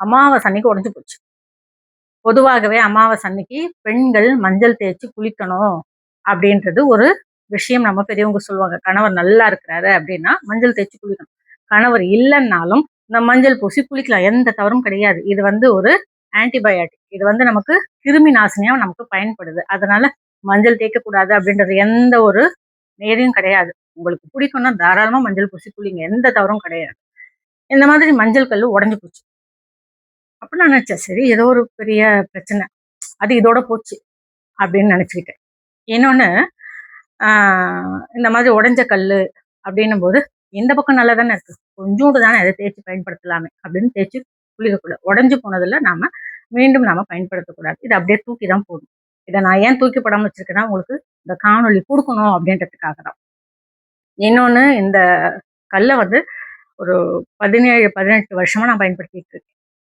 அமாவாசை அன்னைக்கு உடஞ்சு போச்சு. பொதுவாகவே அமாவாசை அன்னைக்கு பெண்கள் மஞ்சள் தேய்ச்சி குளிக்கணும் அப்படின்றது ஒரு விஷயம் நம்ம பெரியவங்க சொல்லுவாங்க. கணவர் நல்லா இருக்கிறாரு அப்படின்னா மஞ்சள் தேய்ச்சி குளிக்கணும். கணவர் இல்லைன்னாலும் இந்த மஞ்சள் பூசி குளிக்கலாம். எந்த தவறும் கிடையாது. இது வந்து ஒரு ஆன்டிபயாட்டிக் இது வந்து நமக்கு கிருமி நாசினியாக நமக்கு பயன்படுது. அதனால மஞ்சள் தேய்க்கக்கூடாது அப்படின்றது எந்த ஒரு நேரையும் கிடையாது. உங்களுக்கு பிடிக்கும்னா தாராளமாக மஞ்சள் பூசி குளிங்க. எந்த தவறும் கிடையாது. இந்த மாதிரி மஞ்சள் கல் உடஞ்சு போச்சு. அப்போ நான் நினச்சேன் சரி ஏதோ ஒரு பெரிய பிரச்சனை. அது இதோட போச்சு அப்படின்னு நினச்சிக்கிட்டேன். இன்னொன்னு இந்த மாதிரி உடஞ்ச கல் அப்படின்னும் போது இந்த பக்கம் நல்லா தானே இருக்குது கொஞ்சோண்டு தானே அதை தேய்ச்சி பயன்படுத்தலாமே அப்படின்னு தேய்ச்சி குளிக்கக்கூடாது உடஞ்சு போனதில் நாம் மீண்டும் நாம் பயன்படுத்தக்கூடாது. இது அப்படியே தூக்கி தான் போகணும் இதை நான் ஏன் தூக்கி போடாம வச்சுருக்கேன்னா உங்களுக்கு இந்த காணொளி கொடுக்கணும் அப்படின்றதுக்காக தான். இன்னொன்று இந்த கல்லை வந்து ஒரு பதினேழு பதினெட்டு வருஷமாக நான் பயன்படுத்திட்டு இருக்கேன்.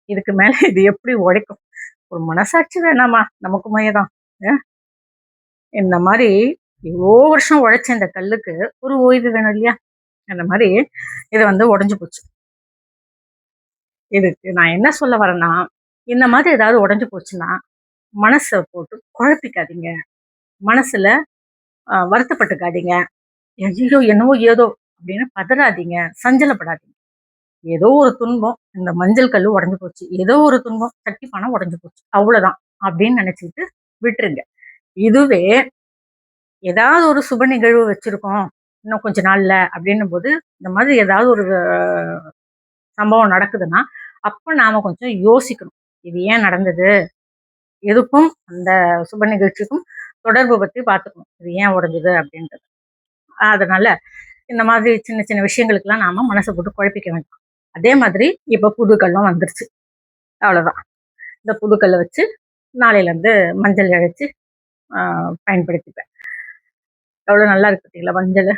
இதுக்கு மேல இது எப்படி உழைக்கும்? ஒரு மனசாட்சி வேணாமா? நமக்கு மயதான். இந்த மாதிரி இவ்வளோ வருஷம் உழைச்ச இந்த கல்லுக்கு ஒரு ஓய்வு வேணும் இல்லையா? அந்த மாதிரி இது வந்து உடஞ்சு போச்சு. இதுக்கு நான் என்ன சொல்ல வரேன்னா இந்த மாதிரி ஏதாவது உடஞ்சு போச்சுன்னா மனசை போட்டு குழப்பிக்காதீங்க. மனசுல ஆஹ், வருத்தப்பட்டுக்காதீங்க. ஐயோ என்னவோ ஏதோ அப்படின்னு பதறாதீங்க. சஞ்சலப்படாதீங்க. ஏதோ ஒரு துன்பம் இந்த மஞ்சள் கல் உடஞ்சு போச்சு. ஏதோ ஒரு துன்பம் சட்டி பணம் உடஞ்சு போச்சு. அவ்வளோதான் அப்படின்னு நினச்சிக்கிட்டு விட்டுருங்க. இதுவே ஏதாவது ஒரு சுப நிகழ்வு வச்சுருக்கோம். இன்னும் கொஞ்ச நாள்ல அப்படின்னும் போது இந்த மாதிரி ஏதாவது ஒரு சம்பவம் நடக்குதுன்னா அப்போ நாம கொஞ்சம் யோசிக்கணும். இது ஏன் நடந்தது? எதுக்கும் அந்த சுப நிகழ்ச்சிக்கும் தொடர்பு பற்றி பார்த்துக்கணும். இது ஏன் உடஞ்சது அப்படின்றது. அதனால இந்த மாதிரி சின்ன சின்ன விஷயங்களுக்கெல்லாம் நாம மனசை போட்டு குழப்பிக்க வேண்டாம். அதே மாதிரி இப்போ புதுக்கல்லும் வந்துருச்சு. அவ்வளோதான் இந்த புதுக்கல்லை வச்சு நாளையிலேருந்து மஞ்சள் இழைச்சி பயன்படுத்திப்பேன். எவ்வளோ நல்லா இருக்கு பார்த்தீங்களா மஞ்சள்?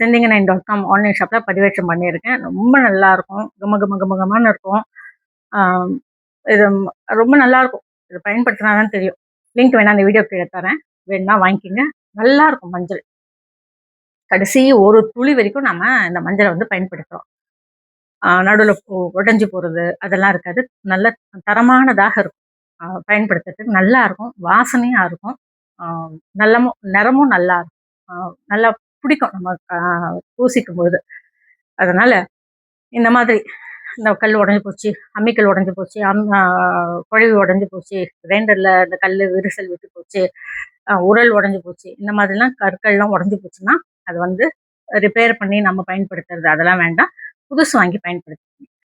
சென்டிங்க நைன் டாட் காம் ஆன்லைன் ஷாப்பில் பதிவேற்றம் பண்ணியிருக்கேன். ரொம்ப நல்லா இருக்கும். கம கம கம கமன்னு இருக்கும். இது ரொம்ப நல்லா இருக்கும். இது பயன்படுத்தினா தான் தெரியும். லிங்க் வேணா அந்த வீடியோ கீழே தரேன். வேணா வாங்கிக்கோங்க. நல்லா இருக்கும் மஞ்சள். கடைசி ஒரு துளி வரைக்கும் நம்ம இந்த மஞ்சளை வந்து பயன்படுத்துகிறோம் நடுவில் உடஞ்சி போகிறது அதெல்லாம் இருக்காது. நல்ல தரமானதாக இருக்கும். பயன்படுத்துறதுக்கு நல்லா இருக்கும். வாசனையாக இருக்கும். நல்லமும் நிறமும் நல்லா இருக்கும். நல்லா பிடிக்கும் நம்ம பூசிக்கும் பொழுது அதனால இந்த மாதிரி இந்த கல் உடஞ்சி போச்சு அம்மிக்கல் உடஞ்சி போச்சு அம் குழவி உடஞ்சி போச்சு கிரைண்டரில் இந்த கல் விரிசல் விட்டு போச்சு உரல் உடஞ்சி போச்சு இந்த மாதிரிலாம் கற்கள்லாம் உடஞ்சி போச்சுன்னா அது வந்து ரிப்பேர் பண்ணி நம்ம பயன்படுத்துறது அதெல்லாம் வேண்டாம். புதுசு வாங்கி பயன்படுத்தி